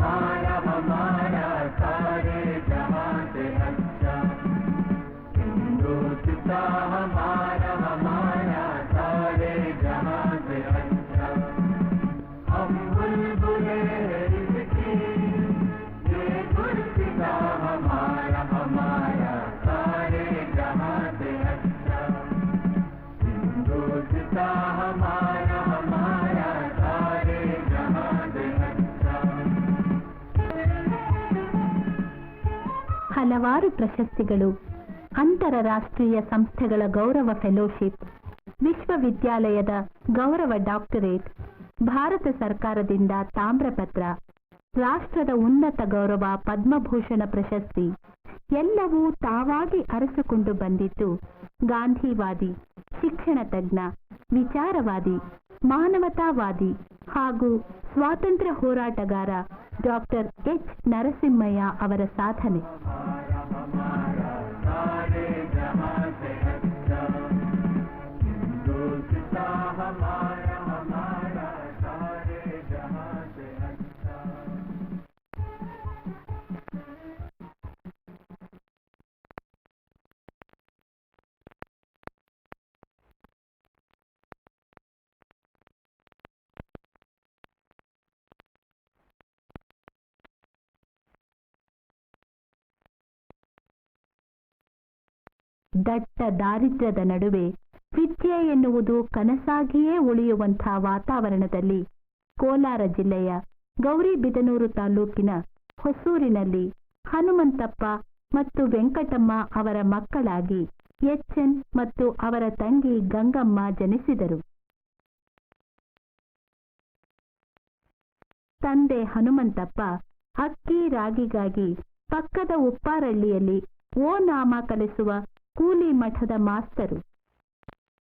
Mama. ಹಲವಾರು ಪ್ರಶಸ್ತಿಗಳು. ಅಂತರರಾಷ್ಟ್ರೀಯ ಸಂಸ್ಥೆಗಳ ಗೌರವ ಫೆಲೋಶಿಪ್, ವಿಶ್ವವಿದ್ಯಾಲಯದ ಗೌರವ ಡಾಕ್ಟರೇಟ್, ಭಾರತ ಸರ್ಕಾರದಿಂದ ತಾಮ್ರಪತ್ರ, ರಾಷ್ಟ್ರದ ಉನ್ನತ ಗೌರವ ಪದ್ಮಭೂಷಣ ಪ್ರಶಸ್ತಿ, ಎಲ್ಲವೂ ತಾವಾಗಿ ಅರಸಿಕೊಂಡು ಬಂದಿದ್ದು ಗಾಂಧಿವಾದಿ. ಶಿಕ್ಷಣ ತಜ್ಞ ವಿಚಾರವಾದಿ ಮಾನವತಾವಾದಿ ಹಾಗೂ ಸ್ವಾತಂತ್ರ್ಯ ಹೋರಾಟಗಾರ ಡಾಕ್ಟರ್ ಎಚ್ ನರಸಿಂಹಯ್ಯ ಅವರ ಸಾಧನೆ. ದಟ್ಟ ದಾರಿದ್ರ್ಯದ ನಡುವೆ ವಿದ್ಯೆ ಎನ್ನುವುದು ಕನಸಾಗಿಯೇ ಉಳಿಯುವಂಥ ವಾತಾವರಣದಲ್ಲಿ ಕೋಲಾರ ಜಿಲ್ಲೆಯ ಗೌರಿಬಿದನೂರು ತಾಲೂಕಿನ ಹೊಸೂರಿನಲ್ಲಿ ಹನುಮಂತಪ್ಪ ಮತ್ತು ವೆಂಕಟಮ್ಮ ಅವರ ಮಕ್ಕಳಾಗಿ ಎಚ್ಎನ್ ಮತ್ತು ಅವರ ತಂಗಿ ಗಂಗಮ್ಮ ಜನಿಸಿದರು. ತಂದೆ ಹನುಮಂತಪ್ಪ ಅಕ್ಕಿ ರಾಗಿಗಾಗಿ ಪಕ್ಕದ ಉಪ್ಪಾರಳ್ಳಿಯಲ್ಲಿ ಓ ನಾಮ ಕಲಿಸುವ ಕೂಲಿ ಮಠದ ಮಾಸ್ತರು.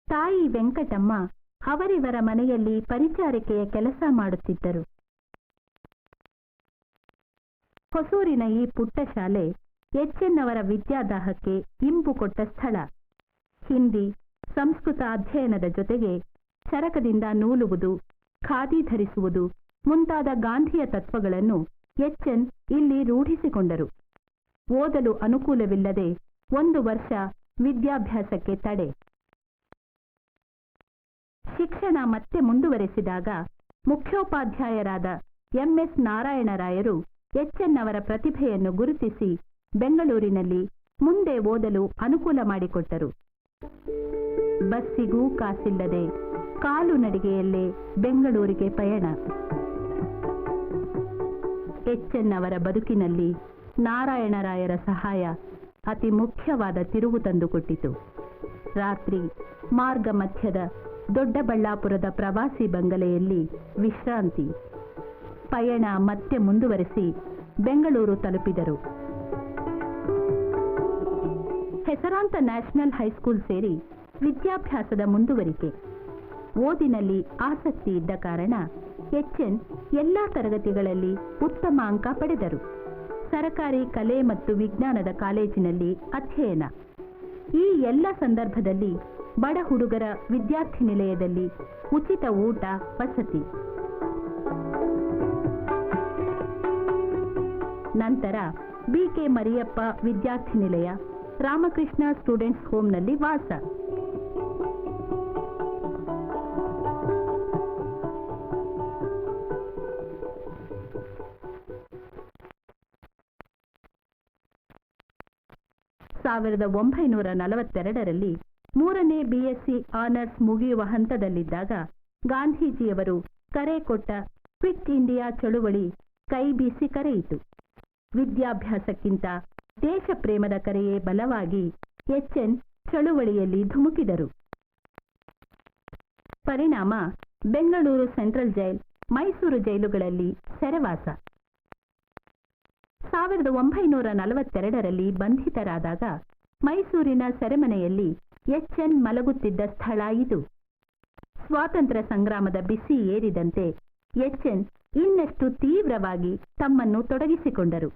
ತಾಯಿ ವೆಂಕಟಮ್ಮ ಅವರಿವರ ಮನೆಯಲ್ಲಿ ಪರಿಚಾರಿಕೆಯ ಕೆಲಸ ಮಾಡುತ್ತಿದ್ದರು. ಹೊಸೂರಿನ ಈ ಪುಟ್ಟ ಶಾಲೆ ಎಚ್ಎನ್ನವರ ವಿದ್ಯಾದಾಹಕ್ಕೆ ಇಂಪು ಕೊಟ್ಟ ಸ್ಥಳ. ಹಿಂದಿ, ಸಂಸ್ಕೃತ ಅಧ್ಯಯನದ ಜೊತೆಗೆ ಚರಕದಿಂದ ನೂಲುವುದು, ಖಾದಿ ಧರಿಸುವುದು ಮುಂತಾದ ಗಾಂಧಿಯ ತತ್ವಗಳನ್ನು ಎಚ್ಎನ್ ಇಲ್ಲಿ ರೂಢಿಸಿಕೊಂಡರು. ಓದಲು ಅನುಕೂಲವಿಲ್ಲದೆ ಒಂದು ವರ್ಷ ವಿದ್ಯಾಭ್ಯಾಸಕ್ಕೆ ತಡೆ. ಶಿಕ್ಷಣ ಮತ್ತೆ ಮುಂದುವರೆಸಿದಾಗ ಮುಖ್ಯೋಪಾಧ್ಯಾಯರಾದ ಎಂಎಸ್ ನಾರಾಯಣರಾಯರು ಎಚ್ಎನ್ ಅವರ ಪ್ರತಿಭೆಯನ್ನು ಗುರುತಿಸಿ ಬೆಂಗಳೂರಿನಲ್ಲಿ ಮುಂದೆ ಓದಲು ಅನುಕೂಲ ಮಾಡಿಕೊಟ್ಟರು. ಬಸ್ಸಿಗೂ ಕಾಸಿಲ್ಲದೆ ಕಾಲು ನಡಿಗೆಯಲ್ಲೇ ಬೆಂಗಳೂರಿಗೆ ಪಯಣ. ಎಚ್ಎನ್ ಅವರ ಬದುಕಿನಲ್ಲಿ ನಾರಾಯಣರಾಯರ ಸಹಾಯ ಅತಿ ಮುಖ್ಯವಾದ ತಿರುವು ತಂದುಕೊಟ್ಟಿತು. ರಾತ್ರಿ ಮಾರ್ಗ ಮಧ್ಯದ ದೊಡ್ಡಬಳ್ಳಾಪುರದ ಪ್ರವಾಸಿ ಬಂಗಲೆಯಲ್ಲಿ ವಿಶ್ರಾಂತಿ. ಪಯಣ ಮತ್ತೆ ಮುಂದುವರೆಸಿ ಬೆಂಗಳೂರು ತಲುಪಿದರು. ಹೆಸರಾಂತ ನ್ಯಾಷನಲ್ ಹೈಸ್ಕೂಲ್ ಸೇರಿ ವಿದ್ಯಾಭ್ಯಾಸದ ಮುಂದುವರಿಕೆ. ಓದಿನಲ್ಲಿ ಆಸಕ್ತಿ ಇದ್ದ ಕಾರಣ ಎಚ್ಎನ್ ಎಲ್ಲಾ ತರಗತಿಗಳಲ್ಲಿ ಉತ್ತಮ ಅಂಕ ಪಡೆದರು. ಸರಕಾರಿ ಕಲೆ ಮತ್ತು ವಿಜ್ಞಾನದ ಕಾಲೇಜಿನಲ್ಲಿ ಅಧ್ಯಯನ. ಈ ಎಲ್ಲ ಸಂದರ್ಭದಲ್ಲಿ ಬಡ ಹುಡುಗರ ವಿದ್ಯಾರ್ಥಿ ನಿಲಯದಲ್ಲಿ ಉಚಿತ ಊಟ, ವಸತಿ. ನಂತರ ಬಿಕೆ ಮರಿಯಪ್ಪ ವಿದ್ಯಾರ್ಥಿ ನಿಲಯ, ರಾಮಕೃಷ್ಣ ಸ್ಟೂಡೆಂಟ್ಸ್ ಹೋಮ್ನಲ್ಲಿ ವಾಸ. ಸಾವಿರದ ಒಂಬೈನೂರ ನಲವತ್ತೆರಡರಲ್ಲಿ ಮೂರನೇ ಬಿಎಸ್ಸಿ ಆನರ್ಸ್ ಮುಗಿಯುವ ಹಂತದಲ್ಲಿದ್ದಾಗ ಗಾಂಧೀಜಿಯವರು ಕರೆ ಕೊಟ್ಟ ಕ್ವಿಟ್ ಇಂಡಿಯಾ ಚಳುವಳಿ ಕೈ ಬೀಸಿ ಕರೆಯಿತು. ವಿದ್ಯಾಭ್ಯಾಸಕ್ಕಿಂತ ದೇಶ ಪ್ರೇಮದ ಕರೆಯೇ ಬಲವಾಗಿ ಎಚ್ಎನ್ ಚಳುವಳಿಯಲ್ಲಿ ಧುಮುಕಿದರು. ಪರಿಣಾಮ ಬೆಂಗಳೂರು ಸೆಂಟ್ರಲ್ ಜೈಲ್ ಮೈಸೂರು ಜೈಲುಗಳಲ್ಲಿ ಸೆರೆವಾಸ. ಸಾವಿರದ ಒಂಬೈನೂರ ನಲವತ್ತೆರಡರಲ್ಲಿ ಬಂಧಿತರಾದಾಗ ಮೈಸೂರಿನ ಸೆರೆಮನೆಯಲ್ಲಿ ಎಚ್ಎನ್ ಮಲಗುತ್ತಿದ್ದ ಸ್ಥಳ ಇದು. ಸ್ವಾತಂತ್ರ್ಯ ಸಂಗ್ರಾಮದ ಬಿಸಿ ಏರಿದಂತೆ ಎಚ್ಎನ್ ಇನ್ನಷ್ಟು ತೀವ್ರವಾಗಿ ತಮ್ಮನ್ನು ತೊಡಗಿಸಿಕೊಂಡರು.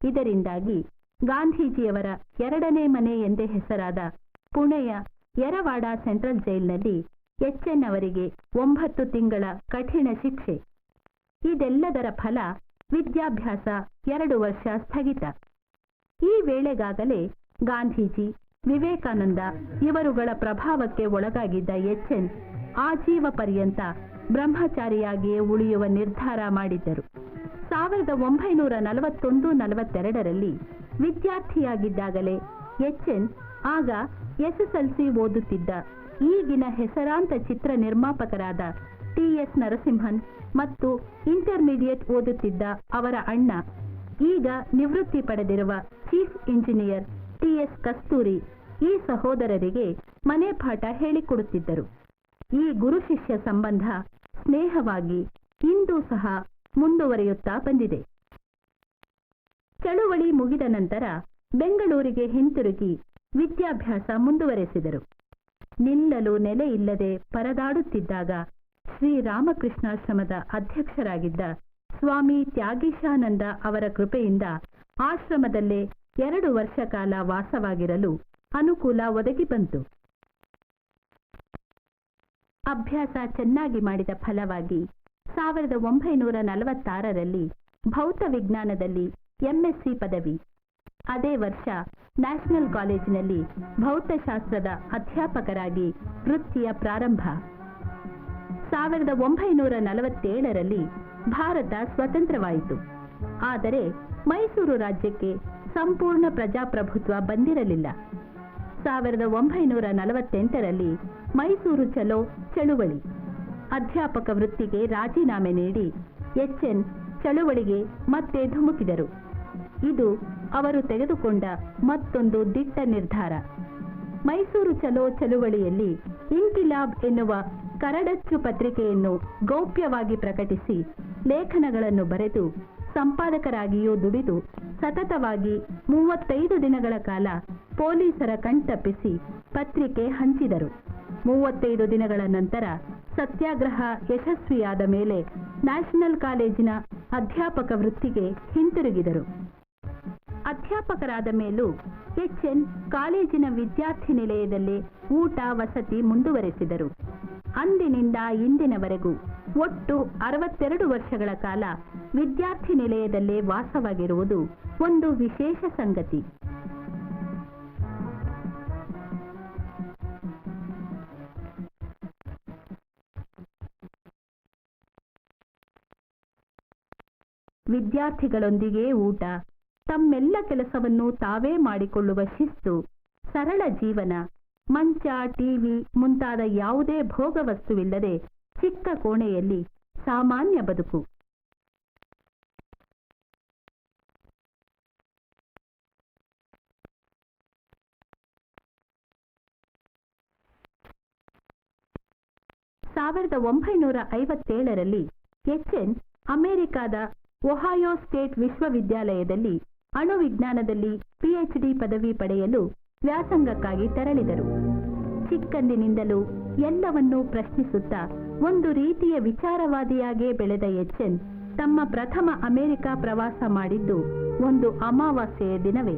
ಇದರಿಂದಾಗಿ ಗಾಂಧೀಜಿಯವರ ಎರಡನೇ ಮನೆ ಎಂದೇ ಹೆಸರಾದ ಪುಣೆಯ ಯರವಾಡ ಸೆಂಟ್ರಲ್ ಜೈಲ್ನಲ್ಲಿ ಎಚ್ಎನ್ ಅವರಿಗೆ ಒಂಬತ್ತು ತಿಂಗಳ ಕಠಿಣ ಶಿಕ್ಷೆ. ಇದೆಲ್ಲದರ ಫಲ ವಿದ್ಯಾಭ್ಯಾಸ ಎರಡು ವರ್ಷ ಸ್ಥಗಿತ. ಈ ವೇಳೆಗಾಗಲೇ ಗಾಂಧೀಜಿ, ವಿವೇಕಾನಂದ ಇವರುಗಳ ಪ್ರಭಾವಕ್ಕೆ ಒಳಗಾಗಿದ್ದ ಎಚ್ಎನ್ ಆಜೀವ ಪರ್ಯಂತ ಬ್ರಹ್ಮಚಾರಿಯಾಗಿಯೇ ಉಳಿಯುವ ನಿರ್ಧಾರ ಮಾಡಿದ್ದರು. ಸಾವಿರದ ಒಂಬೈನೂರ ನಲವತ್ತೊಂದು ನಲವತ್ತೆರಡರಲ್ಲಿ ವಿದ್ಯಾರ್ಥಿಯಾಗಿದ್ದಾಗಲೇ ಎಚ್ಎನ್ ಆಗ ಎಸ್ಎಸ್ಎಲ್ಸಿ ಓದುತ್ತಿದ್ದ ಈಗಿನ ಹೆಸರಾಂತ ಚಿತ್ರ ನಿರ್ಮಾಪಕರಾದ ಟಿಎಸ್ ನರಸಿಂಹನ್ ಮತ್ತು ಇಂಟರ್ಮೀಡಿಯೇಟ್ ಓದುತ್ತಿದ್ದ ಅವರ ಅಣ್ಣ, ಈಗ ನಿವೃತ್ತಿ ಪಡೆದಿರುವ ಚೀಫ್ ಇಂಜಿನಿಯರ್ ಟಿಎಸ್ ಕಸ್ತೂರಿ ಈ ಸಹೋದರರಿಗೆ ಮನೆ ಪಾಠ ಹೇಳಿಕೊಡುತ್ತಿದ್ದರು. ಈ ಗುರು ಶಿಷ್ಯ ಸಂಬಂಧ ಸ್ನೇಹವಾಗಿ ಇಂದು ಸಹ ಮುಂದುವರಿಯುತ್ತಾ ಬಂದಿದೆ. ಚಳುವಳಿ ಮುಗಿದ ನಂತರ ಬೆಂಗಳೂರಿಗೆ ಹಿಂತಿರುಗಿ ವಿದ್ಯಾಭ್ಯಾಸ ಮುಂದುವರೆಸಿದರು. ನಿಲ್ಲಲು ನೆಲೆ ಇಲ್ಲದೆ ಪರದಾಡುತ್ತಿದ್ದಾಗ ಶ್ರೀರಾಮಕೃಷ್ಣಾಶ್ರಮದ ಅಧ್ಯಕ್ಷರಾಗಿದ್ದ ಸ್ವಾಮಿ ತ್ಯಾಗೀಶಾನಂದ ಅವರ ಕೃಪೆಯಿಂದ ಆಶ್ರಮದಲ್ಲೇ ಎರಡು ವರ್ಷ ಕಾಲ ವಾಸವಾಗಿರಲು ಅನುಕೂಲ ಒದಗಿ ಬಂತು. ಅಭ್ಯಾಸ ಚೆನ್ನಾಗಿ ಮಾಡಿದ ಫಲವಾಗಿ ಸಾವಿರದ ಒಂಬೈನೂರ ನಲವತ್ತಾರರಲ್ಲಿ ಭೌತ ವಿಜ್ಞಾನದಲ್ಲಿ ಎಂಎಸ್ಸಿ ಪದವಿ. ಅದೇ ವರ್ಷ ನ್ಯಾಷನಲ್ ಕಾಲೇಜಿನಲ್ಲಿ ಭೌತಶಾಸ್ತ್ರದ ಅಧ್ಯಾಪಕರಾಗಿ ವೃತ್ತಿಯ ಪ್ರಾರಂಭ. ಸಾವಿರದ ಒಂಬೈನೂರ ನಲವತ್ತೇಳರಲ್ಲಿ ಭಾರತ ಸ್ವತಂತ್ರವಾಯಿತು. ಆದರೆ ಮೈಸೂರು ರಾಜ್ಯಕ್ಕೆ ಸಂಪೂರ್ಣ ಪ್ರಜಾಪ್ರಭುತ್ವ ಬಂದಿರಲಿಲ್ಲ. ಸಾವಿರದ ಒಂಬೈನೂರ ನಲವತ್ತೆಂಟರಲ್ಲಿ ಮೈಸೂರು ಚಲೋ ಚಳುವಳಿ. ಅಧ್ಯಾಪಕ ವೃತ್ತಿಗೆ ರಾಜೀನಾಮೆ ನೀಡಿ ಎಚ್ಎನ್ ಚಳುವಳಿಗೆ ಮತ್ತೆ ಧುಮುಕಿದರು. ಇದು ಅವರು ತೆಗೆದುಕೊಂಡ ಮತ್ತೊಂದು ದಿಟ್ಟ ನಿರ್ಧಾರ. ಮೈಸೂರು ಚಲೋ ಚಳುವಳಿಯಲ್ಲಿ ಇನ್ಕಿಲಾಬ್ ಎನ್ನುವ ಕರಡಚ್ಚು ಪತ್ರಿಕೆಯನ್ನು ಗೌಪ್ಯವಾಗಿ ಪ್ರಕಟಿಸಿ ಲೇಖನಗಳನ್ನು ಬರೆದು ಸಂಪಾದಕರಾಗಿಯೂ ದುಡಿದು ಸತತವಾಗಿ ಮೂವತ್ತೈದು ದಿನಗಳ ಕಾಲ ಪೊಲೀಸರ ಕಣ್ತಪ್ಪಿಸಿ ಪತ್ರಿಕೆ ಹಂಚಿದರು. ಮೂವತ್ತೈದು ದಿನಗಳ ನಂತರ ಸತ್ಯಾಗ್ರಹ ಯಶಸ್ವಿಯಾದ ಮೇಲೆ ನ್ಯಾಷನಲ್ ಕಾಲೇಜಿನ ಅಧ್ಯಾಪಕ ವೃತ್ತಿಗೆ ಹಿಂತಿರುಗಿದರು. ಅಧ್ಯಾಪಕರಾದ ಮೇಲೂ ಎಚ್ಎನ್ ಕಾಲೇಜಿನ ವಿದ್ಯಾರ್ಥಿ ನಿಲಯದಲ್ಲಿ ಊಟ ವಸತಿ ಮುಂದುವರೆಸಿದರು. ಅಂದಿನಿಂದ ಇಂದಿನವರೆಗೂ ಒಟ್ಟು ಅರವತ್ತೆರಡು ವರ್ಷಗಳ ಕಾಲ ವಿದ್ಯಾರ್ಥಿ ನಿಲಯದಲ್ಲೇ ವಾಸವಾಗಿರುವುದು ಒಂದು ವಿಶೇಷ ಸಂಗತಿ. ವಿದ್ಯಾರ್ಥಿಗಳೊಂದಿಗೆ ಊಟ ತಮ್ಮೆಲ್ಲ ಕೆಲಸವನ್ನು ತಾವೇ ಮಾಡಿಕೊಳ್ಳುವ ಶಿಸ್ತು, ಸರಳ ಜೀವನ, ಮಂಚ, ಟಿವಿ ಮುಂತಾದ ಯಾವುದೇ ಭೋಗವಸ್ತುವಿಲ್ಲದೆ ಚಿಕ್ಕ ಕೋಣೆಯಲ್ಲಿ ಸಾಮಾನ್ಯ ಬದುಕು. ಸಾವಿರದ ಒಂಬೈನೂರ ಐವತ್ತೇಳರಲ್ಲಿ ಎಚ್ಎನ್ ಅಮೆರಿಕಾದ ಒಹಾಯೋ ಸ್ಟೇಟ್ ವಿಶ್ವವಿದ್ಯಾಲಯದಲ್ಲಿ ಅಣುವಿಜ್ಞಾನದಲ್ಲಿ ಪಿಎಚ್ಡಿ ಪದವಿ ಪಡೆಯಲು ವ್ಯಾಸಂಗಕ್ಕಾಗಿ ತೆರಳಿದರು. ಚಿಕ್ಕಂದಿನಿಂದಲೂ ಎಲ್ಲವನ್ನೂ ಪ್ರಶ್ನಿಸುತ್ತಾ ಒಂದು ರೀತಿಯ ವಿಚಾರವಾದಿಯಾಗೇ ಬೆಳೆದ ಎಚ್ಎನ್ ತಮ್ಮ ಪ್ರಥಮ ಅಮೆರಿಕ ಪ್ರವಾಸ ಮಾಡಿದ್ದು ಒಂದು ಅಮಾವಾಸ್ಯೆಯ ದಿನವೇ.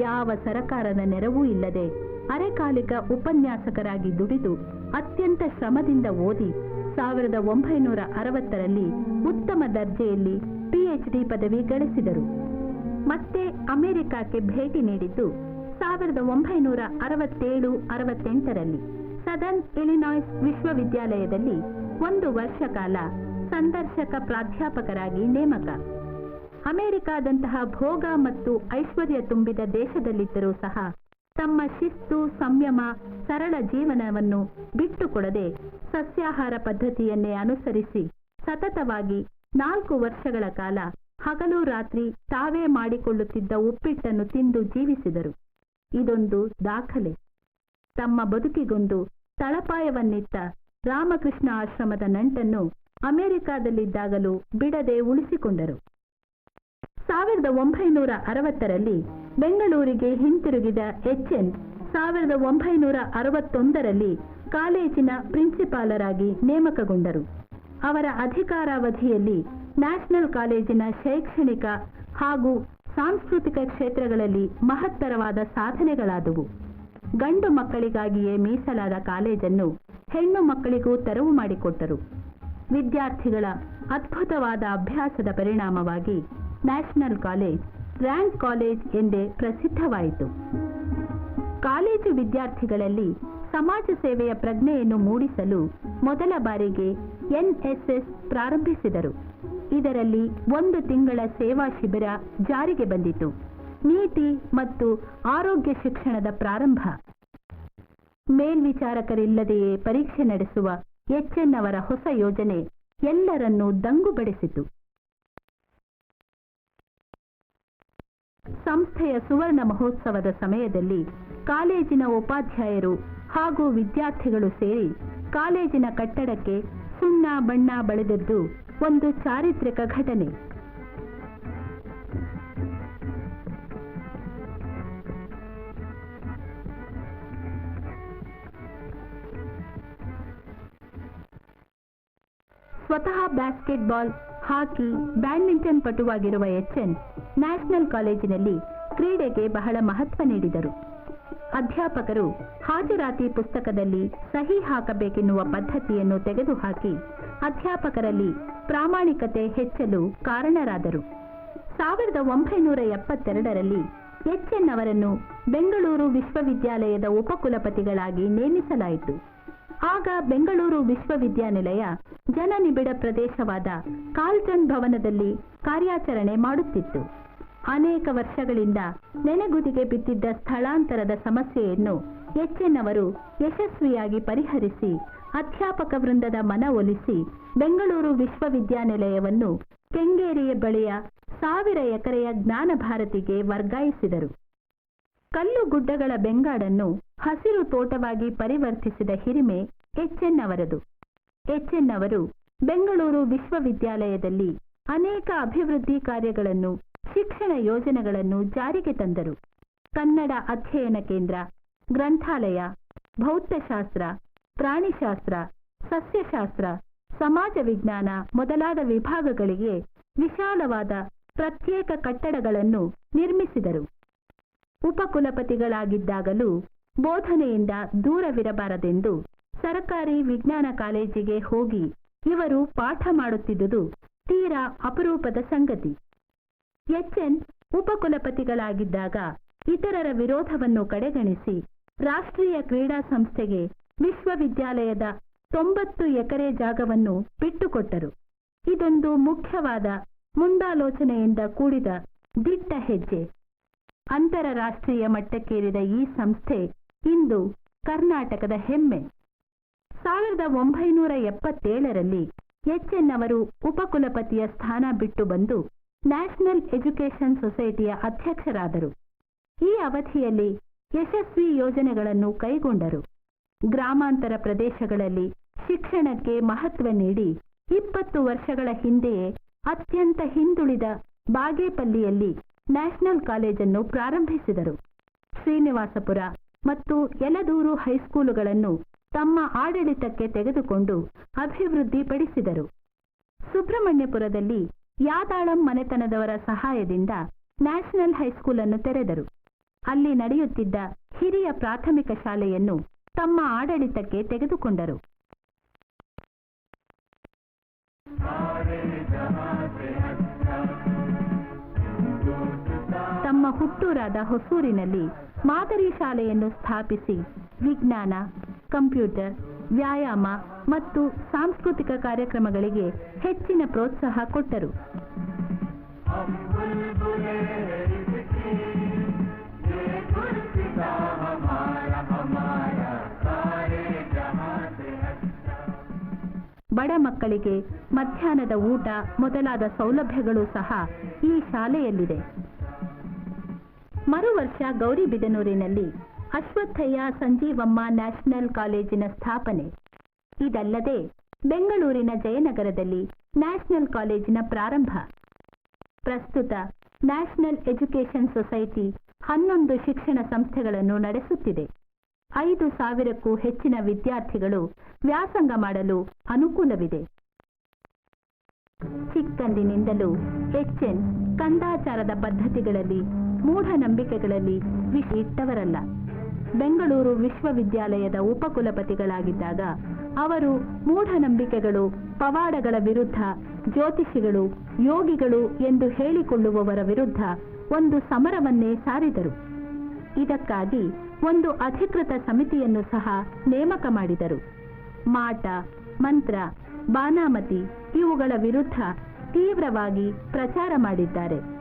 ಯಾವ ಸರಕಾರದ ನೆರವೂ ಇಲ್ಲದೆ ಅರೆಕಾಲಿಕ ಉಪನ್ಯಾಸಕರಾಗಿ ದುಡಿದು ಅತ್ಯಂತ ಶ್ರಮದಿಂದ ಓದಿ ಸಾವಿರದ ಒಂಬೈನೂರ ಅರವತ್ತರಲ್ಲಿ ಉತ್ತಮ ದರ್ಜೆಯಲ್ಲಿ ಪಿಎಚ್ಡಿ ಪದವಿ ಗಳಿಸಿದರು. ಮತ್ತೆ ಅಮೆರಿಕಕ್ಕೆ ಭೇಟಿ ನೀಡಿದ್ದು ಸಾವಿರದ ಒಂಬೈನೂರ ಅರವತ್ತೇಳು, ಅರವತ್ತೆಂಟರಲ್ಲಿ ಸದನ್ ಇಲಿನಾಯ್ಸ್ ವಿಶ್ವವಿದ್ಯಾಲಯದಲ್ಲಿ ಒಂದು ವರ್ಷ ಕಾಲ ಸಂದರ್ಶಕ ಪ್ರಾಧ್ಯಾಪಕರಾಗಿ ನೇಮಕ. ಅಮೆರಿಕಾದಂತಹ ಭೋಗ ಮತ್ತು ಐಶ್ವರ್ಯ ತುಂಬಿದ ದೇಶದಲ್ಲಿದ್ದರೂ ಸಹ ತಮ್ಮ ಶಿಸ್ತು, ಸಂಯಮ, ಸರಳ ಜೀವನವನ್ನು ಬಿಟ್ಟುಕೊಡದೆ ಸಸ್ಯಾಹಾರ ಪದ್ಧತಿಯನ್ನೇ ಅನುಸರಿಸಿ ಸತತವಾಗಿ ನಾಲ್ಕು ವರ್ಷಗಳ ಕಾಲ ಹಗಲು ರಾತ್ರಿ ತಾವೇ ಮಾಡಿಕೊಳ್ಳುತ್ತಿದ್ದ ಉಪ್ಪಿಟ್ಟನ್ನು ತಿಂದು ಜೀವಿಸಿದರು. ಇದೊಂದು ದಾಖಲೆ. ತಮ್ಮ ಬದುಕಿಗೊಂದು ತಳಪಾಯವನ್ನಿತ್ತ ರಾಮಕೃಷ್ಣ ಆಶ್ರಮದ ನಂಟನ್ನು ಅಮೆರಿಕಾದಲ್ಲಿದ್ದಾಗಲೂ ಬಿಡದೆ ಉಳಿಸಿಕೊಂಡರು. ಸಾವಿರದ ಒಂಬೈನೂರ ಅರವತ್ತರಲ್ಲಿ ಬೆಂಗಳೂರಿಗೆ ಹಿಂತಿರುಗಿದ ಎಚ್ಎನ್ ಸಾವಿರದ ಒಂಬೈನೂರ ಅರವತ್ತೊಂದರಲ್ಲಿ ಕಾಲೇಜಿನ ಪ್ರಿನ್ಸಿಪಾಲರಾಗಿ ನೇಮಕಗೊಂಡರು. ಅವರ ಅಧಿಕಾರಾವಧಿಯಲ್ಲಿ ನ್ಯಾಷನಲ್ ಕಾಲೇಜಿನ ಶೈಕ್ಷಣಿಕ ಹಾಗೂ ಸಾಂಸ್ಕೃತಿಕ ಕ್ಷೇತ್ರಗಳಲ್ಲಿ ಮಹತ್ತರವಾದ ಸಾಧನೆಗಳಾದವು. ಗಂಡು ಮಕ್ಕಳಿಗಾಗಿಯೇ ಮೀಸಲಾದ ಕಾಲೇಜನ್ನು ಹೆಣ್ಣು ಮಕ್ಕಳಿಗೂ ತೆರವು ಮಾಡಿಕೊಟ್ಟರು. ವಿದ್ಯಾರ್ಥಿಗಳ ಅದ್ಭುತವಾದ ಅಭ್ಯಾಸದ ಪರಿಣಾಮವಾಗಿ ನ್ಯಾಷನಲ್ ಕಾಲೇಜ್ ರ್ಯಾಂಕ್ ಕಾಲೇಜ್ ಎಂದೇ ಪ್ರಸಿದ್ಧವಾಯಿತು. ಕಾಲೇಜು ವಿದ್ಯಾರ್ಥಿಗಳಲ್ಲಿ ಸಮಾಜ ಸೇವೆಯ ಪ್ರಜ್ಞೆಯನ್ನು ಮೂಡಿಸಲು ಮೊದಲ ಬಾರಿಗೆ ಎನ್ಎಸ್ಎಸ್ ಪ್ರಾರಂಭಿಸಿದರು. ಇದರಲ್ಲಿ ಒಂದು ತಿಂಗಳ ಸೇವಾ ಶಿಬಿರ ಜಾರಿಗೆ ಬಂದಿತು. ನೀತಿ ಮತ್ತು ಆರೋಗ್ಯ ಶಿಕ್ಷಣದ ಪ್ರಾರಂಭ. ಮೇಲ್ವಿಚಾರಕರಿಲ್ಲದೆಯೇ ಪರೀಕ್ಷೆ ನಡೆಸುವ ಎಚ್ಎನ್ ಅವರ ಹೊಸ ಯೋಜನೆ ಎಲ್ಲರನ್ನೂ ದಂಗುಬಡಿಸಿತು. ಸಂಸ್ಥೆಯ ಸುವರ್ಣ ಮಹೋತ್ಸವದ ಸಮಯದಲ್ಲಿ ಕಾಲೇಜಿನ ಉಪಾಧ್ಯಾಯರು ಹಾಗೂ ವಿದ್ಯಾರ್ಥಿಗಳು ಸೇರಿ ಕಾಲೇಜಿನ ಕಟ್ಟಡಕ್ಕೆ ಸುಣ್ಣ ಬಣ್ಣ ಬಳಿದದ್ದು ಒಂದು ಚಾರಿತ್ರಿಕ ಘಟನೆ. ಸ್ವತಃ ಬ್ಯಾಸ್ಕೆಟ್ಬಾಲ್, ಹಾಕಿ, ಬ್ಯಾಡ್ಮಿಂಟನ್ ಪಟುವಾಗಿರುವ ಎಚ್ಎನ್ ನ್ಯಾಷನಲ್ ಕಾಲೇಜಿನಲ್ಲಿ ಕ್ರೀಡೆಗೆ ಬಹಳ ಮಹತ್ವ ನೀಡಿದರು. ಅಧ್ಯಾಪಕರು ಹಾಜರಾತಿ ಪುಸ್ತಕದಲ್ಲಿ ಸಹಿ ಹಾಕಬೇಕೆನ್ನುವ ಪದ್ಧತಿಯನ್ನು ತೆಗೆದುಹಾಕಿ ಅಧ್ಯಾಪಕರಲ್ಲಿ ಪ್ರಾಮಾಣಿಕತೆ ಹೆಚ್ಚಲು ಕಾರಣರಾದರು. ಸಾವಿರದ ಒಂಬೈನೂರ ಎಪ್ಪತ್ತೆರಡರಲ್ಲಿ ಎಚ್ಎನ್ ಅವರನ್ನು ಬೆಂಗಳೂರು ವಿಶ್ವವಿದ್ಯಾಲಯದ ಉಪಕುಲಪತಿಗಳಾಗಿ ನೇಮಿಸಲಾಯಿತು. ಆಗ ಬೆಂಗಳೂರು ವಿಶ್ವವಿದ್ಯಾನಿಲಯ ಜನನಿಬಿಡ ಪ್ರದೇಶವಾದ ಕಾಲ್ಟನ್ ಭವನದಲ್ಲಿ ಕಾರ್ಯಾಚರಣೆ ಮಾಡುತ್ತಿತ್ತು. ಅನೇಕ ವರ್ಷಗಳಿಂದ ನೆನೆಗುದಿಗೆ ಬಿದ್ದಿದ್ದ ಸ್ಥಳಾಂತರದ ಸಮಸ್ಯೆಯನ್ನು ಎಚ್ಎನ್ ಅವರು ಯಶಸ್ವಿಯಾಗಿ ಪರಿಹರಿಸಿ ಅಧ್ಯಾಪಕ ವೃಂದದ ಮನವೊಲಿಸಿ ಬೆಂಗಳೂರು ವಿಶ್ವವಿದ್ಯಾನಿಲಯವನ್ನು ಕೆಂಗೇರಿಯ ಬಳಿಯ ಸಾವಿರ ಎಕರೆಯ ಜ್ಞಾನ ಭಾರತಿಗೆ ವರ್ಗಾಯಿಸಿದರು. ಕಲ್ಲು ಗುಡ್ಡಗಳ ಬೆಂಗಾಡನ್ನು ಹಸಿರು ತೋಟವಾಗಿ ಪರಿವರ್ತಿಸಿದ ಹಿರಿಮೆ ಎಚ್ಎನ್ ಅವರದು. ಎಚ್ಎನ್ ಅವರು ಬೆಂಗಳೂರು ವಿಶ್ವವಿದ್ಯಾಲಯದಲ್ಲಿ ಅನೇಕ ಅಭಿವೃದ್ಧಿ ಕಾರ್ಯಗಳನ್ನು, ಶಿಕ್ಷಣ ಯೋಜನೆಗಳನ್ನು ಜಾರಿಗೆ ತಂದರು. ಕನ್ನಡ ಅಧ್ಯಯನ ಕೇಂದ್ರ, ಗ್ರಂಥಾಲಯ, ಭೌತಶಾಸ್ತ್ರ ಪ್ರಾಣಿಶಾಸ್ತ್ರ, ಸಸ್ಯಶಾಸ್ತ್ರ, ಸಮಾಜ ವಿಜ್ಞಾನ ಮೊದಲಾದ ವಿಭಾಗಗಳಿಗೆ ವಿಶಾಲವಾದ ಪ್ರತ್ಯೇಕ ಕಟ್ಟಡಗಳನ್ನು ನಿರ್ಮಿಸಿದರು. ಉಪಕುಲಪತಿಗಳಾಗಿದ್ದಾಗಲೂ ಬೋಧನೆಯಿಂದ ದೂರವಿರಬಾರದೆಂದು ಸರಕಾರಿ ವಿಜ್ಞಾನ ಕಾಲೇಜಿಗೆ ಹೋಗಿ ಇವರು ಪಾಠ ಮಾಡುತ್ತಿದ್ದುದು ತೀರಾ ಅಪರೂಪದ ಸಂಗತಿ. ಎಚ್ಎನ್ ಉಪಕುಲಪತಿಗಳಾಗಿದ್ದಾಗ ಇತರರ ವಿರೋಧವನ್ನು ಕಡೆಗಣಿಸಿ ರಾಷ್ಟ್ರೀಯ ಕ್ರೀಡಾ ಸಂಸ್ಥೆಗೆ ವಿಶ್ವವಿದ್ಯಾಲಯದ ತೊಂಬತ್ತು ಎಕರೆ ಜಾಗವನ್ನು ಬಿಟ್ಟುಕೊಟ್ಟರು. ಇದೊಂದು ಮುಖ್ಯವಾದ ಮುಂದಾಲೋಚನೆಯಿಂದ ಕೂಡಿದ ದಿಟ್ಟ ಹೆಜ್ಜೆ. ಅಂತಾರಾಷ್ಟ್ರೀಯ ಮಟ್ಟಕ್ಕೇರಿದ ಈ ಸಂಸ್ಥೆ ಇಂದು ಕರ್ನಾಟಕದ ಹೆಮ್ಮೆ. ಸಾವಿರದ ಒಂಬೈನೂರ ಎಪ್ಪತ್ತೇಳರಲ್ಲಿ ಎಚ್ಎನ್ ಅವರು ಉಪಕುಲಪತಿಯ ಸ್ಥಾನ ಬಿಟ್ಟು ಬಂದು ನ್ಯಾಷನಲ್ ಎಜುಕೇಷನ್ ಸೊಸೈಟಿಯ ಅಧ್ಯಕ್ಷರಾದರು. ಈ ಅವಧಿಯಲ್ಲಿ ಯಶಸ್ವಿ ಯೋಜನೆಗಳನ್ನು ಕೈಗೊಂಡರು. ಗ್ರಾಮಾಂತರ ಪ್ರದೇಶಗಳಲ್ಲಿ ಶಿಕ್ಷಣಕ್ಕೆ ಮಹತ್ವ ನೀಡಿ ಇಪ್ಪತ್ತು ವರ್ಷಗಳ ಹಿಂದೆಯೇ ಅತ್ಯಂತ ಹಿಂದುಳಿದ ಬಾಗೇಪಲ್ಲಿಯಲ್ಲಿ ನ್ಯಾಷನಲ್ ಕಾಲೇಜನ್ನು ಪ್ರಾರಂಭಿಸಿದರು. ಶ್ರೀನಿವಾಸಪುರ ಮತ್ತು ಯಲದೂರು ಹೈಸ್ಕೂಲುಗಳನ್ನು ತಮ್ಮ ಆಡಳಿತಕ್ಕೆ ತೆಗೆದುಕೊಂಡು ಅಭಿವೃದ್ಧಿಪಡಿಸಿದರು. ಸುಬ್ರಹ್ಮಣ್ಯಪುರದಲ್ಲಿ ಯಾದಾಳಂ ಮನೆತನದವರ ಸಹಾಯದಿಂದ ನ್ಯಾಷನಲ್ ಹೈಸ್ಕೂಲನ್ನು ತೆರೆದರು. ಅಲ್ಲಿ ನಡೆಯುತ್ತಿದ್ದ ಹಿರಿಯ ಪ್ರಾಥಮಿಕ ಶಾಲೆಯನ್ನು ತಮ್ಮ ಆಡಳಿತಕ್ಕೆ ತೆಗೆದುಕೊಂಡರು. ತಮ್ಮ ಹುಟ್ಟೂರಾದ ಹೊಸೂರಿನಲ್ಲಿ ಮಾದರಿ ಶಾಲೆಯನ್ನು ಸ್ಥಾಪಿಸಿ ವಿಜ್ಞಾನ, ಕಂಪ್ಯೂಟರ್, ವ್ಯಾಯಾಮ ಮತ್ತು ಸಾಂಸ್ಕೃತಿಕ ಕಾರ್ಯಕ್ರಮಗಳಿಗೆ ಹೆಚ್ಚಿನ ಪ್ರೋತ್ಸಾಹ ಕೊಟ್ಟರು. ಬಡ ಮಕ್ಕಳಿಗೆ ಮಧ್ಯಾಹ್ನದ ಊಟ ಮೊದಲಾದ ಸೌಲಭ್ಯಗಳು ಸಹ ಈ ಶಾಲೆಯಲ್ಲಿದೆ. ಮರು ವರ್ಷ ಗೌರಿಬಿದನೂರಿನಲ್ಲಿ ಅಶ್ವತ್ಥಯ್ಯ ಸಂಜೀವಮ್ಮ ನ್ಯಾಷನಲ್ ಕಾಲೇಜಿನ ಸ್ಥಾಪನೆ. ಇದಲ್ಲದೆ ಬೆಂಗಳೂರಿನ ಜಯನಗರದಲ್ಲಿ ನ್ಯಾಷನಲ್ ಕಾಲೇಜಿನ ಪ್ರಾರಂಭ. ಪ್ರಸ್ತುತ ನ್ಯಾಷನಲ್ ಎಜುಕೇಷನ್ ಸೊಸೈಟಿ ಹನ್ನೊಂದು ಶಿಕ್ಷಣ ಸಂಸ್ಥೆಗಳನ್ನು ನಡೆಸುತ್ತಿದೆ. ಐದು ಸಾವಿರಕ್ಕೂ ಹೆಚ್ಚಿನ ವಿದ್ಯಾರ್ಥಿಗಳು ವ್ಯಾಸಂಗ ಮಾಡಲು ಅನುಕೂಲವಿದೆ. ಚಿಕ್ಕಂದಿನಿಂದಲೂ ಎಚ್ಎನ್ ಕಂದಾಚಾರದ ಪದ್ಧತಿಗಳಲ್ಲಿ ಮೂಢನಂಬಿಕೆಗಳಲ್ಲಿ ಇಟ್ಟವರಲ್ಲ ಬೆಂಗಳೂರು ವಿಶ್ವವಿದ್ಯಾಲಯದ ಉಪಕುಲಪತಿಗಳಾಗಿದ್ದಾಗ ಅವರು ಮೂಢನಂಬಿಕೆಗಳು, ಪವಾಡಗಳ ವಿರುದ್ಧ ಜ್ಯೋತಿಷಿಗಳು, ಯೋಗಿಗಳು ಎಂದು ಹೇಳಿಕೊಳ್ಳುವವರ ವಿರುದ್ಧ ಒಂದು ಸಮರವನ್ನೇ ಸಾರಿದರು. ಇದಕ್ಕಾಗಿ ಒಂದು ಅಧಿಕೃತ ಸಮಿತಿಯನ್ನು ಸಹ ನೇಮಕ ಮಾಡಿದರು. ಮಾಟ, ಮಂತ್ರ, ಬಾನಾಮತಿ ಇವುಗಳ ವಿರುದ್ಧ ತೀವ್ರವಾಗಿ ಪ್ರಚಾರ ಮಾಡಿದ್ದಾರೆ.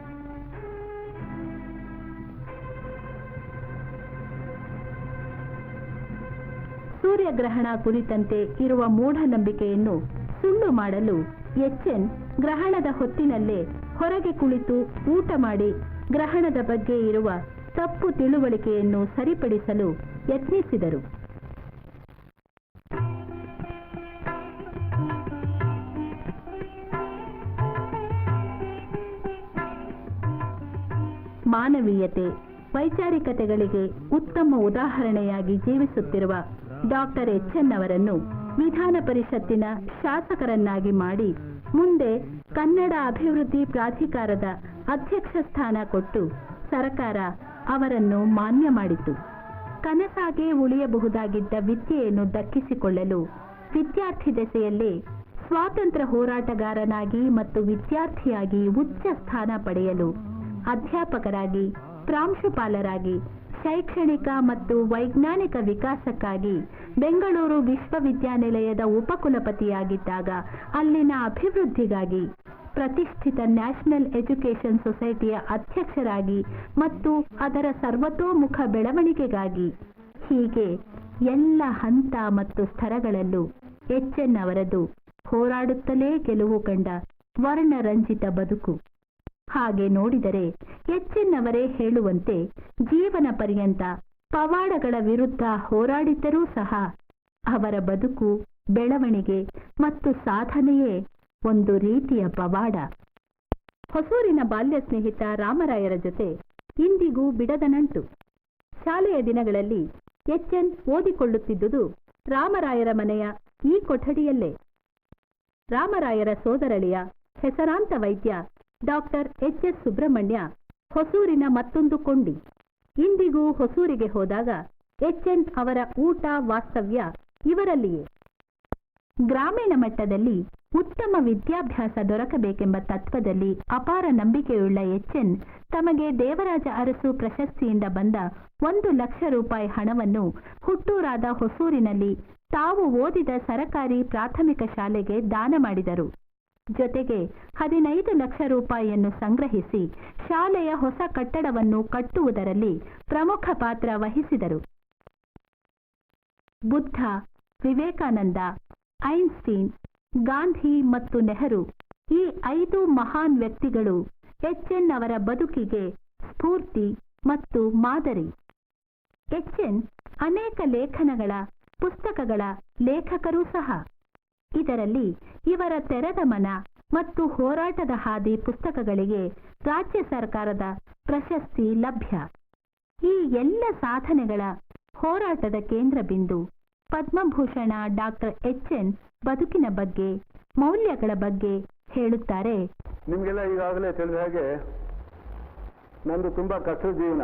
ಸೂರ್ಯಗ್ರಹಣ ಕುರಿತಂತೆ ಇರುವ ಮೂಢನಂಬಿಕೆಯನ್ನು ಸುಳ್ಳು ಮಾಡಲು ಎಚ್ಎನ್ ಗ್ರಹಣದ ಹೊತ್ತಿನಲ್ಲೇ ಹೊರಗೆ ಕುಳಿತು ಊಟ ಮಾಡಿ ಗ್ರಹಣದ ಬಗ್ಗೆ ಇರುವ ತಪ್ಪು ತಿಳುವಳಿಕೆಯನ್ನು ಸರಿಪಡಿಸಲು ಯತ್ನಿಸಿದರು. ಮಾನವೀಯತೆ ವೈಚಾರಿಕತೆಗಳಿಗೆ ಉತ್ತಮ ಉದಾಹರಣೆಯಾಗಿ ಜೀವಿಸುತ್ತಿರುವ ಡಾಕ್ಟರ್ ಎನ್ ಅವರನ್ನು ವಿಧಾನ ಪರಿಷತ್ತಿನ ಶಾಸಕರನ್ನಾಗಿ ಮಾಡಿ ಮುಂದೆ ಕನ್ನಡ ಅಭಿವೃದ್ಧಿ ಪ್ರಾಧಿಕಾರದ ಅಧ್ಯಕ್ಷ ಸ್ಥಾನ ಕೊಟ್ಟು ಸರ್ಕಾರ ಅವರನ್ನು ಮಾನ್ಯ ಮಾಡಿತು. ಕನಸಾಗೆ ಉಳಿಯಬಹುದಾಗಿದ್ದ ವಿದ್ಯೆಯನ್ನು ದಕ್ಕಿಸಿಕೊಳ್ಳಲು ವಿದ್ಯಾರ್ಥಿ ದೆಸೆಯಲ್ಲೇ ಸ್ವಾತಂತ್ರ್ಯ ಹೋರಾಟಗಾರನಾಗಿ ಮತ್ತು ವಿದ್ಯಾರ್ಥಿಯಾಗಿ ಉಚ್ಚ ಸ್ಥಾನ ಪಡೆಯಲು ಅಧ್ಯಾಪಕರಾಗಿ, ಪ್ರಾಂಶುಪಾಲರಾಗಿ, ಶೈಕ್ಷಣಿಕ ಮತ್ತು ವೈಜ್ಞಾನಿಕ ವಿಕಾಸಕ್ಕಾಗಿ ಬೆಂಗಳೂರು ವಿಶ್ವವಿದ್ಯಾನಿಲಯದ ಉಪಕುಲಪತಿಯಾಗಿದ್ದಾಗ ಅಲ್ಲಿನ ಅಭಿವೃದ್ಧಿಗಾಗಿ ಪ್ರತಿಷ್ಠಿತ ನ್ಯಾಷನಲ್ ಎಜುಕೇಷನ್ ಸೊಸೈಟಿಯ ಅಧ್ಯಕ್ಷರಾಗಿ ಮತ್ತು ಅದರ ಸರ್ವತೋಮುಖ ಬೆಳವಣಿಗೆಗಾಗಿ ಹೀಗೆ ಎಲ್ಲ ಹಂತ ಮತ್ತು ಸ್ತರಗಳಲ್ಲೂ ಎನ್ ಅವರದು ಹೋರಾಡುತ್ತಲೇ ಗೆಲುವು ಕಂಡ ವರ್ಣರಂಜಿತ ಬದುಕು. ಹಾಗೆ ನೋಡಿದರೆ ಎನ್ ಅವರೇ ಹೇಳುವಂತೆ ಜೀವನ ಪರ್ಯಂತ ಪವಾಡಗಳ ವಿರುದ್ಧ ಹೋರಾಡಿದ್ದರೂ ಸಹ ಅವರ ಬದುಕು ಬೆಳವಣಿಗೆ ಮತ್ತು ಸಾಧನೆಯೇ ಒಂದು ರೀತಿಯ ಪವಾಡ. ಹೊಸೂರಿನ ಬಾಲ್ಯ ಸ್ನೇಹಿತ ರಾಮರಾಯರ ಜೊತೆ ಇಂದಿಗೂ ಬಿಡದ ನಂಟು. ಶಾಲೆಯ ದಿನಗಳಲ್ಲಿ ಎಚ್ಎನ್ ಓದಿಕೊಳ್ಳುತ್ತಿದ್ದುದು ರಾಮರಾಯರ ಮನೆಯ ಈ ಕೊಠಡಿಯಲ್ಲೇ. ರಾಮರಾಯರ ಸೋದರಳಿಯ ಹೆಸರಾಂತ ವೈದ್ಯ ಡಾಕ್ಟರ್ ಎಚ್ ಎಸ್ ಸುಬ್ರಹ್ಮಣ್ಯ ಹೊಸೂರಿನ ಮತ್ತೊಂದು ಕೊಂಡಿ. ಇಂದಿಗೂ ಹೊಸೂರಿಗೆ ಹೋದಾಗ ಎಚ್ ಎನ್ ಅವರ ಊಟ ವಾಸ್ತವ್ಯ ಇವರಲ್ಲಿಯೇ. ಗ್ರಾಮೀಣ ಮಟ್ಟದಲ್ಲಿ ಉತ್ತಮ ವಿದ್ಯಾಭ್ಯಾಸ ದೊರಕಬೇಕೆಂಬ ತತ್ವದಲ್ಲಿ ಅಪಾರ ನಂಬಿಕೆಯುಳ್ಳ ಎಚ್ಎನ್ ತಮಗೆ ದೇವರಾಜ ಅರಸು ಪ್ರಶಸ್ತಿಯಿಂದ ಬಂದ ಒಂದು ಲಕ್ಷ ರೂಪಾಯಿ ಹಣವನ್ನು ಹುಟ್ಟೂರಾದ ಹೊಸೂರಿನಲ್ಲಿ ತಾವು ಓದಿದ ಸರಕಾರಿ ಪ್ರಾಥಮಿಕ ಶಾಲೆಗೆ ದಾನ ಮಾಡಿದರು. ಜೊತೆಗೆ ಹದಿನೈದು ಲಕ್ಷ ರೂಪಾಯಿಯನ್ನು ಸಂಗ್ರಹಿಸಿ ಶಾಲೆಯ ಹೊಸ ಕಟ್ಟಡವನ್ನು ಕಟ್ಟುವುದರಲ್ಲಿ ಪ್ರಮುಖ ಪಾತ್ರ ವಹಿಸಿದರು. ಬುದ್ಧ ವಿವೇಕಾನಂದ, ಐನ್ಸ್ಟೀನ್ ಗಾಂಧಿ ಮತ್ತು ನೆಹರು ಈ ಐದು ಮಹಾನ್ ವ್ಯಕ್ತಿಗಳು ಎನ್ ಅವರ ಬದುಕಿಗೆ ಸ್ಫೂರ್ತಿ ಮತ್ತು ಮಾದರಿ. ಎನ್ ಅನೇಕ ಲೇಖನಗಳ, ಪುಸ್ತಕಗಳ ಲೇಖಕರೂ ಸಹ. ಇದರಲ್ಲಿ ಇವರ ತೆರೆದ ಮನ ಮತ್ತು ಹೋರಾಟದ ಹಾದಿ ಪುಸ್ತಕಗಳಿಗೆ ರಾಜ್ಯ ಸರ್ಕಾರದ ಪ್ರಶಸ್ತಿ ಲಭ್ಯ. ಈ ಎಲ್ಲ ಸಾಧನೆಗಳ ಹೋರಾಟದ ಕೇಂದ್ರ ಬಿಂದು ಪದ್ಮಭೂಷಣ ಡಾಕ್ಟರ್ ಎಚ್ ಎನ್ ಬದುಕಿನ ಬಗ್ಗೆ, ಮೌಲ್ಯಗಳ ಬಗ್ಗೆ ಹೇಳುತ್ತಾರೆ. ನಿಮಗೆಲ್ಲ ಈಗಾಗಲೇ ತಿಳಿದ ಹಾಗೆ ನಂದು ತುಂಬ ಕಷ್ಟದ ಜೀವನ.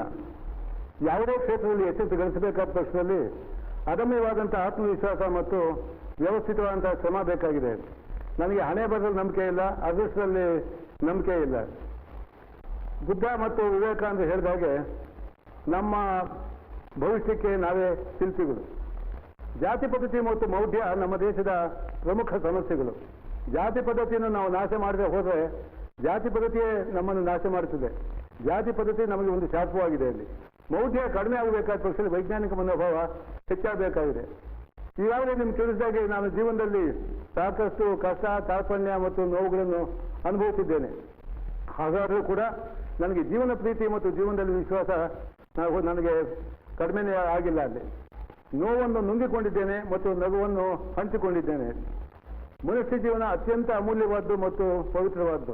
ಯಾವುದೇ ಕ್ಷೇತ್ರದಲ್ಲಿ ಯಶಸ್ಸು ಗಳಿಸಬೇಕಾದ ಪಕ್ಷದಲ್ಲಿ ಅದಮ್ಯವಾದಂಥ ಆತ್ಮವಿಶ್ವಾಸ ಮತ್ತು ವ್ಯವಸ್ಥಿತವಾದಂಥ ಶ್ರಮ ಬೇಕಾಗಿದೆ. ನನಗೆ ಹಣೆ ಬರದಲ್ಲಿ ನಂಬಿಕೆ ಇಲ್ಲ, ಅದೃಷ್ಟದಲ್ಲಿ ನಂಬಿಕೆ ಇಲ್ಲ. ಬುದ್ಧ ಮತ್ತು ವಿವೇಕಾನಂದ ಹೇಳಿದ ಹಾಗೆ ನಮ್ಮ ಭವಿಷ್ಯಕ್ಕೆ ನಾವೇ ಶಿಲ್ಪಿಗಳು. ಜಾತಿ ಪದ್ಧತಿ ಮತ್ತು ಮೌಢ್ಯ ನಮ್ಮ ದೇಶದ ಪ್ರಮುಖ ಸಮಸ್ಯೆಗಳು. ಜಾತಿ ಪದ್ಧತಿಯನ್ನು ನಾವು ನಾಶ ಮಾಡದೆ ಹೋದರೆ ಜಾತಿ ಪದ್ಧತಿಯೇ ನಮ್ಮನ್ನು ನಾಶ ಮಾಡುತ್ತದೆ. ಜಾತಿ ಪದ್ಧತಿ ನಮಗೆ ಒಂದು ಶಾಪವಾಗಿದೆ ಅಲ್ಲಿ. ಮೌಢ್ಯ ಕಡಿಮೆ ಆಗಬೇಕಾದ ಪಕ್ಷದಲ್ಲಿ ವೈಜ್ಞಾನಿಕ ಮನೋಭಾವ ಹೆಚ್ಚಾಗಬೇಕಾಗಿದೆ. ಈಗಾಗಲೇ ನಿಮ್ಗೆ ತಿಳಿಸಿದಾಗೆ ನಾನು ಜೀವನದಲ್ಲಿ ಸಾಕಷ್ಟು ಕಷ್ಟ ತಾತ್ಪಣ್ಯ ಮತ್ತು ನೋವುಗಳನ್ನು ಅನುಭವಿಸಿದ್ದೇನೆ. ಹಾಗಾದರೂ ಕೂಡ ನನಗೆ ಜೀವನ ಪ್ರೀತಿ ಮತ್ತು ಜೀವನದಲ್ಲಿ ವಿಶ್ವಾಸ ನನಗೆ ಕಡಿಮೆನೇ ಆಗಿಲ್ಲ ಅಲ್ಲಿ. ನೋವನ್ನು ನುಂಗಿಕೊಂಡಿದ್ದೇನೆ ಮತ್ತು ನಗುವನ್ನು ಹಂಚಿಕೊಂಡಿದ್ದೇನೆ. ಮನುಷ್ಯ ಜೀವನ ಅತ್ಯಂತ ಅಮೂಲ್ಯವಾದ್ದು ಮತ್ತು ಪವಿತ್ರವಾದ್ದು.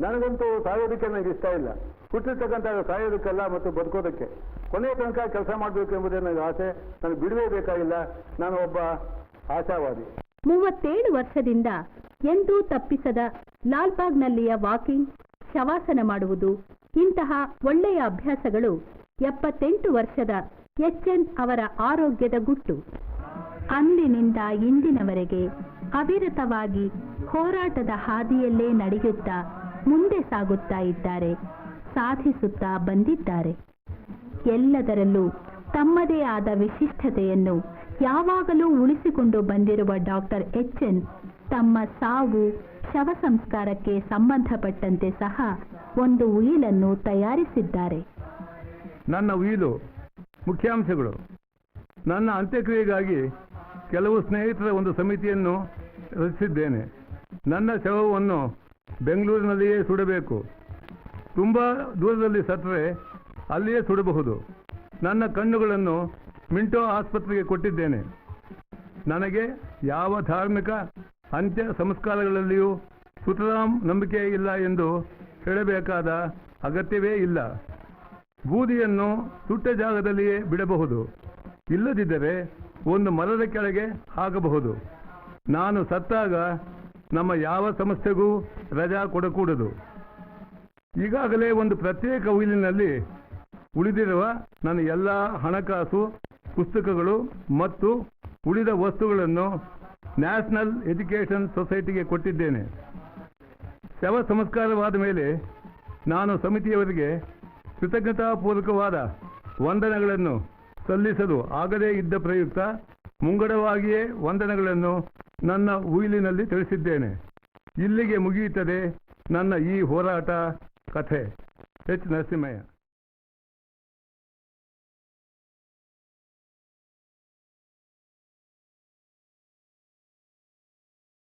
ನನಗಂತೂ ಸಾಯೋದಕ್ಕೆ ನನಗೆ ಇಷ್ಟ ಇಲ್ಲ. ಹುಟ್ಟಿರ್ತಕ್ಕಂಥ ಸಾಯೋದಕ್ಕಲ್ಲ ಮತ್ತು ಬದುಕೋದಕ್ಕೆ. ಕೊನೆಯ ತನಕ ಕೆಲಸ ಮಾಡಬೇಕು ಎಂಬುದೇ ನನಗೆ ಆಸೆ. ನಾನು ಬಿಡುವೇ ಬೇಕಾಗಿಲ್ಲ. ನಾನು ಒಬ್ಬ ಆಶಾವಾದಿ. ಮೂವತ್ತೇಳು ವರ್ಷದಿಂದ ಎಂದೂ ತಪ್ಪಿಸದ ಲಾಲ್ಬಾಗ್ನಲ್ಲಿಯ ವಾಕಿಂಗ್, ಶವಾಸನ ಮಾಡುವುದು, ಇಂತಹ ಒಳ್ಳೆಯ ಅಭ್ಯಾಸಗಳು ಎಪ್ಪತ್ತೆಂಟು ವರ್ಷದ ಎನ್ ಅವರ ಆರೋಗ್ಯದ ಗುಟ್ಟು. ಅಂದಿನಿಂದ ಇಂದಿನವರೆಗೆ ಅವಿರತವಾಗಿ ಹೋರಾಟದ ಹಾದಿಯಲ್ಲೇ ನಡೆಯುತ್ತಾ ಮುಂದೆ ಸಾಗುತ್ತಾ ಇದ್ದಾರೆ, ಸಾಧಿಸುತ್ತಾ ಬಂದಿದ್ದಾರೆ. ಎಲ್ಲದರಲ್ಲೂ ತಮ್ಮದೇ ಆದ ವಿಶಿಷ್ಟತೆಯನ್ನು ಯಾವಾಗಲೂ ಉಳಿಸಿಕೊಂಡು ಬಂದಿರುವ ಡಾಕ್ಟರ್ ಎಚ್ ಎನ್ ತಮ್ಮ ಸಾವು ಶವ ಸಂಸ್ಕಾರಕ್ಕೆ ಸಂಬಂಧಪಟ್ಟಂತೆ ಸಹ ಒಂದು ಉಯಿಲನ್ನು ತಯಾರಿಸಿದ್ದಾರೆ. ನನ್ನ ಉಯಿಲು ಮುಖ್ಯಾಂಶಗಳು, ನನ್ನ ಅಂತ್ಯಕ್ರಿಯೆಗಾಗಿ ಕೆಲವು ಸ್ನೇಹಿತರ ಒಂದು ಸಮಿತಿಯನ್ನು ರಚಿಸಿದ್ದೇನೆ. ನನ್ನ ಶವವನ್ನು ಬೆಂಗಳೂರಿನಲ್ಲಿಯೇ ಸುಡಬೇಕು. ತುಂಬ ದೂರದಲ್ಲಿ ಸತ್ತರೆ ಅಲ್ಲಿಯೇ ಸುಡಬಹುದು. ನನ್ನ ಕಣ್ಣುಗಳನ್ನು ಮಿಂಟೋ ಆಸ್ಪತ್ರೆಗೆ ಕೊಟ್ಟಿದ್ದೇನೆ. ನನಗೆ ಯಾವ ಧಾರ್ಮಿಕ ಅಂತ್ಯ ಸಂಸ್ಕಾರಗಳಲ್ಲಿಯೂ ಸುತರಾಮ್ ನಂಬಿಕೆ ಇಲ್ಲ ಎಂದು ಹೇಳಬೇಕಾದ ಅಗತ್ಯವೇ ಇಲ್ಲ. ಬೂದಿಯನ್ನು ಸುಟ್ಟ ಜಾಗದಲ್ಲಿಯೇ ಬಿಡಬಹುದು. ಇಲ್ಲದಿದ್ದರೆ ಒಂದು ಮರದ ಕೆಳಗೆ ಹಾಕಬಹುದು. ನಾನು ಸತ್ತಾಗ ನಮ್ಮ ಯಾವ ಸಂಸ್ಥೆಗೂ ರಜಾ ಕೊಡಕೂಡದು. ಈಗಾಗಲೇ ಒಂದು ಪ್ರತ್ಯೇಕ ಉಯಿಲಿನಲ್ಲಿ ಉಳಿದಿರುವ ನನ್ನ ಎಲ್ಲ ಹಣಕಾಸು ಪುಸ್ತಕಗಳು ಮತ್ತು ಉಳಿದ ವಸ್ತುಗಳನ್ನು ನ್ಯಾಷನಲ್ ಎಜುಕೇಷನ್ ಸೊಸೈಟಿಗೆ ಕೊಟ್ಟಿದ್ದೇನೆ. ಶವ ಸಂಸ್ಕಾರವಾದ ಮೇಲೆ ನಾನು ಸಮಿತಿಯವರಿಗೆ ಕೃತಜ್ಞತಾಪೂರ್ವಕವಾದ ವಂದನಗಳನ್ನು ಸಲ್ಲಿಸಲು ಆಗದೇ ಇದ್ದ ಪ್ರಯುಕ್ತ ಮುಂಗಡವಾಗಿಯೇ ವಂದನಗಳನ್ನು ನನ್ನ ಉಯಿಲಿನಲ್ಲಿ ತಿಳಿಸಿದ್ದೇನೆ. ಇಲ್ಲಿಗೆ ಮುಗಿಯುತ್ತದೆ ನನ್ನ ಈ ಹೋರಾಟ ಕಥೆ. ಎಚ್. ನರಸಿಂಹಯ್ಯ.